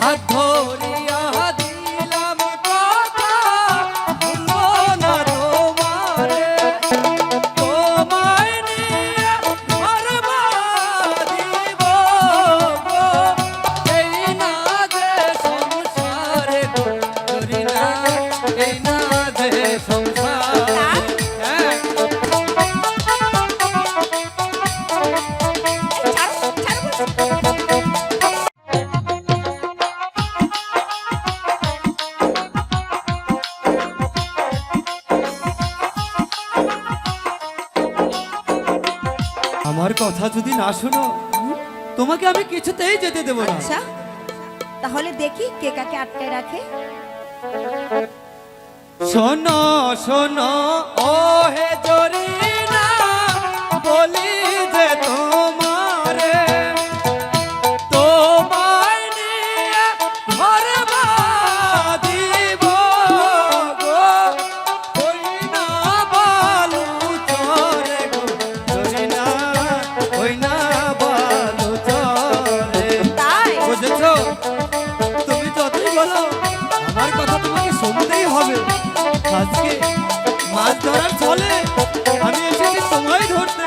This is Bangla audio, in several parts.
adore আমার কথা যদি না শোনো তোমাকে আমি কিছুতেই যেতে দেবো না। আচ্ছা তাহলে দেখি কে কাকে আটকে রাখে। শোনো শোনো ও আজকে মাছ ধরার চলে আমি এসেছি তোমায় ধরতে।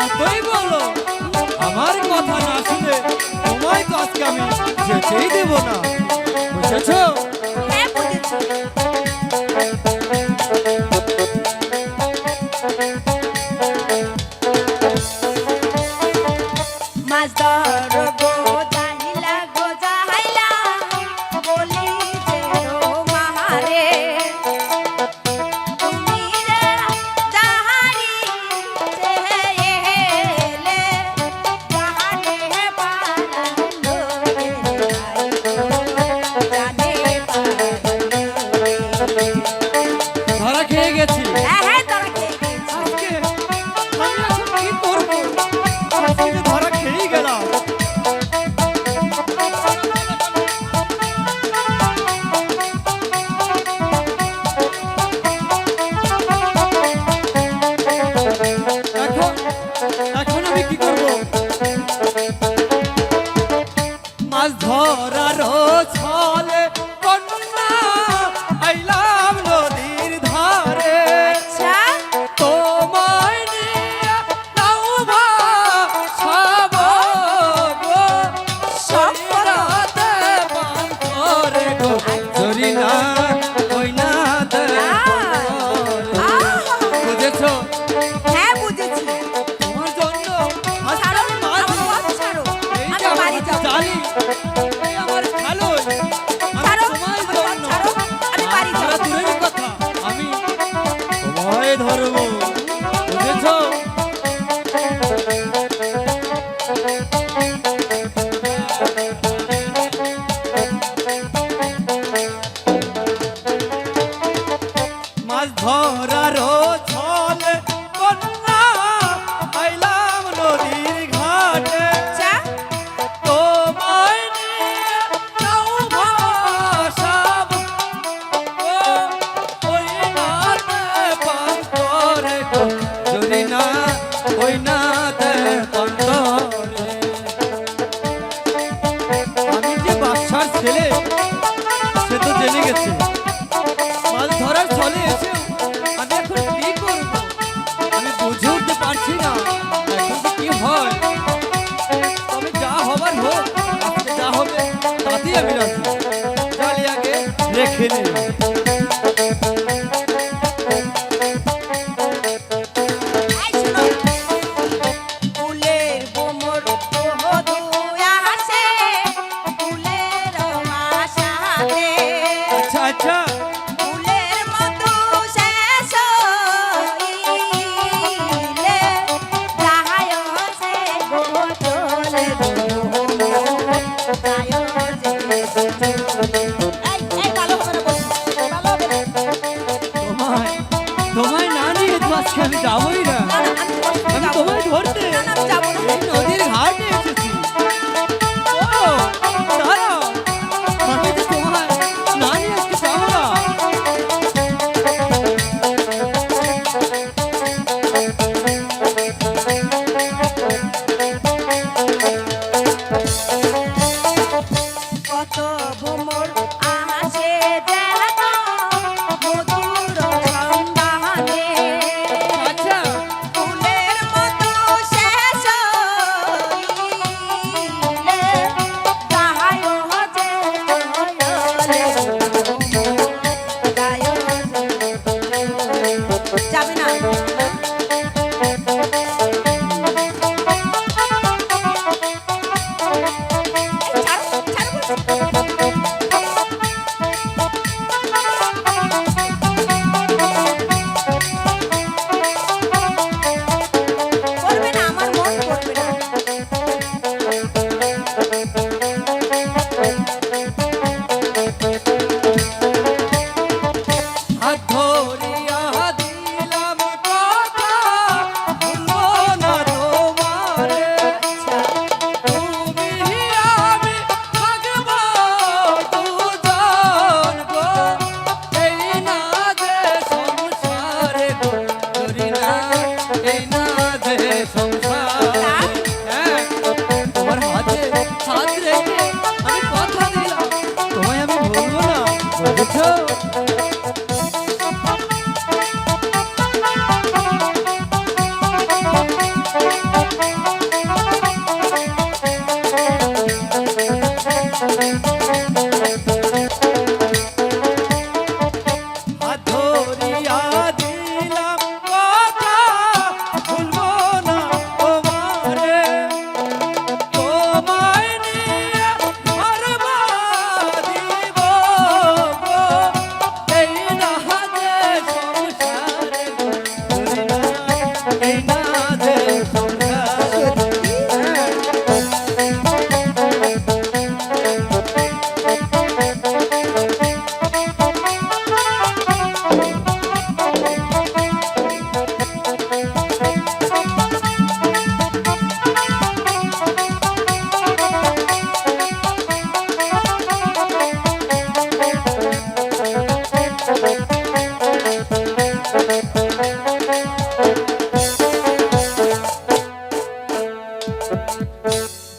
যতই বলো, আমার কথা না শুনে তোমায় তো আজকে আমি যেতেই দেব না। বুঝেছ? হ্যাঁ বুঝেছি। Thank you.